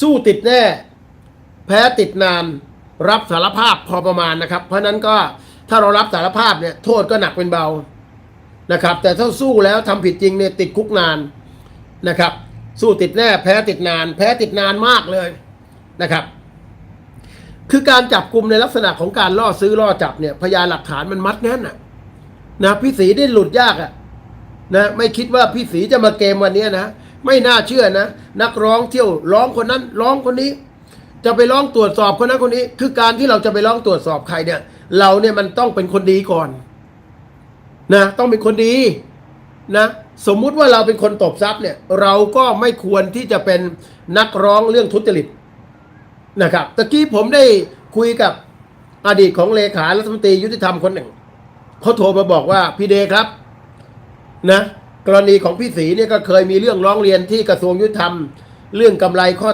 สู้ติดแน่ แพ้ติดนาน รับสารภาพพอประมาณนะครับ เพราะนั้นก็ถ้าเรารับสารภาพเนี่ยโทษก็หนักเป็นเบานะครับ แต่ถ้าสู้แล้วทำผิดจริงเนี่ยติดคุกนานนะครับ สู้ติดแน่ แพ้ติดนาน แพ้ติดนานมากเลยนะครับ คือการจับกลุ่มในลักษณะของการล่อซื้อล่อจับเนี่ยพยานหลักฐานมันมัดแน่นอะนะพี่สีได้หลุดยากอะนะไม่คิดว่าพี่สีจะมาเกมวันนี้นะ ไม่น่าเชื่อนะ นักร้องเที่ยวร้องคนนั้นร้องคนนี้ จะไปร้องตรวจสอบคนนั้นคนนี้ คือการที่เราจะไปร้องตรวจสอบใครเนี่ย เราเนี่ยมันต้องเป็นคนดีก่อนนะต้องเป็นคนดีนะสมมุติว่าเราเป็นคนตบทรัพย์เนี่ย เราก็ไม่ควรที่จะเป็นนักร้องเรื่องทุจริตนะครับตะกี้ผมได้คุยกับอดีตของเลขารัฐมนตรียุติธรรมคนหนึ่งเขาโทรมาบอกว่าพี่เดครับ นะ กรณีของพี่ศรีเนี่ยก็เคยมีเรื่องร้องเรียนที่กระทรวงยุติธรรม เรื่องกำไรข้อ